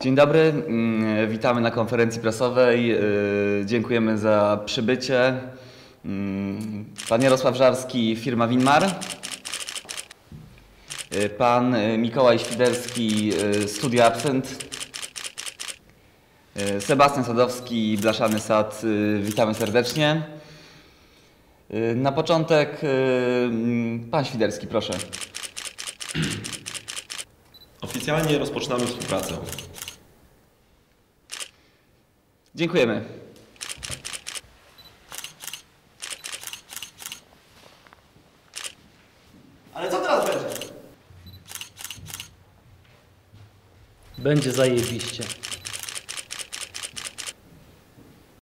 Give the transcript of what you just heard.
Dzień dobry, mm, witamy na konferencji prasowej. Yy, Dziękujemy za przybycie. Mm, Pan Jarosław Żarski, firma Winmar. Yy, Pan yy, Mikołaj Świderski, Studio Absent. Sebastian Sadowski, Blaszany Sad, witamy serdecznie. Na początek mm, Pan Świderski, proszę. Oficjalnie rozpoczynamy współpracę. Dziękujemy. Ale co teraz będzie? Będzie zajebiście.